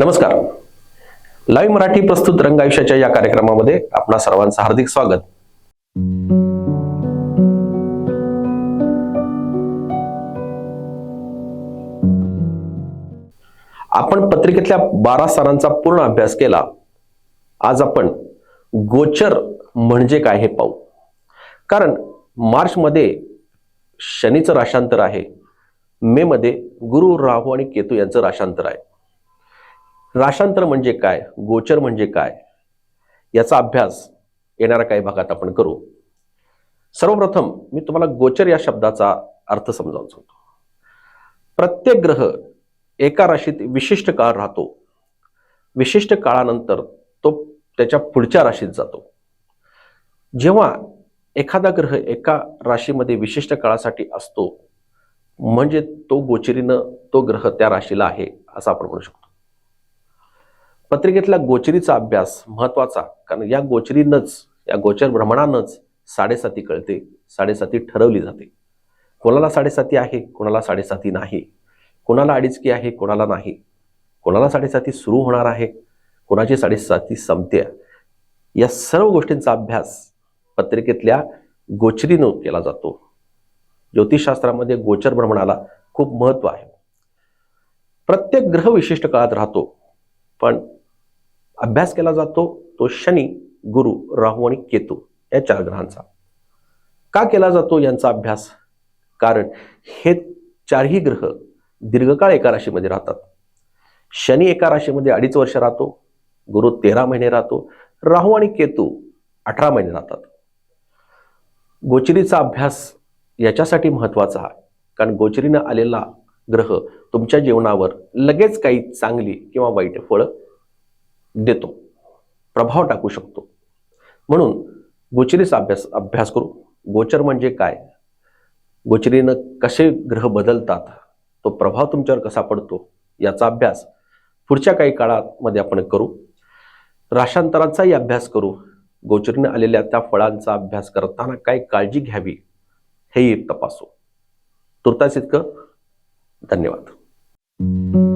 नमस्कार. लाईव्ह मराठी प्रस्तुत रंग आयुष्याच्या या कार्यक्रमामध्ये आपणा सर्वांचं हार्दिक स्वागत. आपण पत्रिकेतल्या बारा स्थानांचा पूर्ण अभ्यास केला. आज आपण गोचर म्हणजे काय हे पाहू. कारण मार्चमध्ये शनीचं राशांतर आहे. मे मध्ये गुरु राहू आणि केतू यांचं राशांतर आहे. राशांतर म्हणजे काय? गोचर म्हणजे काय? याचा अभ्यास येणाऱ्या काही भागात आपण करू. सर्वप्रथम मी तुम्हाला गोचर या शब्दाचा अर्थ समजावून सांगतो प्रत्येक ग्रह एका राशीत विशिष्ट काळ राहतो. विशिष्ट काळानंतर तो त्याच्या पुढच्या राशीत जातो. जेव्हा एखादा ग्रह एका राशीमध्ये विशिष्ट काळासाठी असतो म्हणजे तो गोचरीनं तो ग्रह त्या राशीला आहे असं आपण म्हणू शकतो. पत्रिकेतल्या गोचरीचा अभ्यास महत्त्वाचा कारण या गोचरीनंच या गोचर भ्रमणानंच साडेसाती कळते साडेसाती ठरवली जाते. कोणाला साडेसाती आहे कोणाला साडेसाती नाही. कोणाला अडीचकी आहे कोणाला नाही. कोणाला साडेसाती सुरू होणार आहे कोणाची साडेसाती संपते. या सर्व गोष्टींचा अभ्यास पत्रिकेतल्या गोचरीनं केला जातो. ज्योतिषशास्त्रामध्ये गोचर भ्रमणाला खूप महत्त्व आहे. प्रत्येक ग्रह विशिष्ट काळात राहतो पण अभ्यास केला जातो तो शनी गुरु राहू आणि केतू या चार ग्रहांचा. का केला जातो यांचा अभ्यास? कारण हे चारही ग्रह दीर्घकाळ एका राशीमध्ये राहतात. शनी एका राशीमध्ये अडीच वर्ष राहतो गुरु तेरा महिने राहतो राहू आणि केतू अठरा महिने राहतात. गोचरीचा अभ्यास याच्यासाठी महत्त्वाचा आहे कारण गोचरीनं आलेला ग्रह तुमच्या जीवनावर लगेच काही चांगली किंवा वाईट फळं देतो प्रभाव टाकू शकतो. म्हणून गोचरीचा अभ्यास अभ्यास करू. गोचर म्हणजे काय? गोचरीनं कसे ग्रह बदलतात तो प्रभाव तुमच्यावर कसा पडतो याचा अभ्यास पुढच्या काही काळामध्ये आपण करू. राशांतराचाही अभ्यास करू. गोचरीनं आलेल्या त्या फळांचा अभ्यास करताना काय काळजी घ्यावी हेही तपासू. तुर्तास इतकं. धन्यवाद.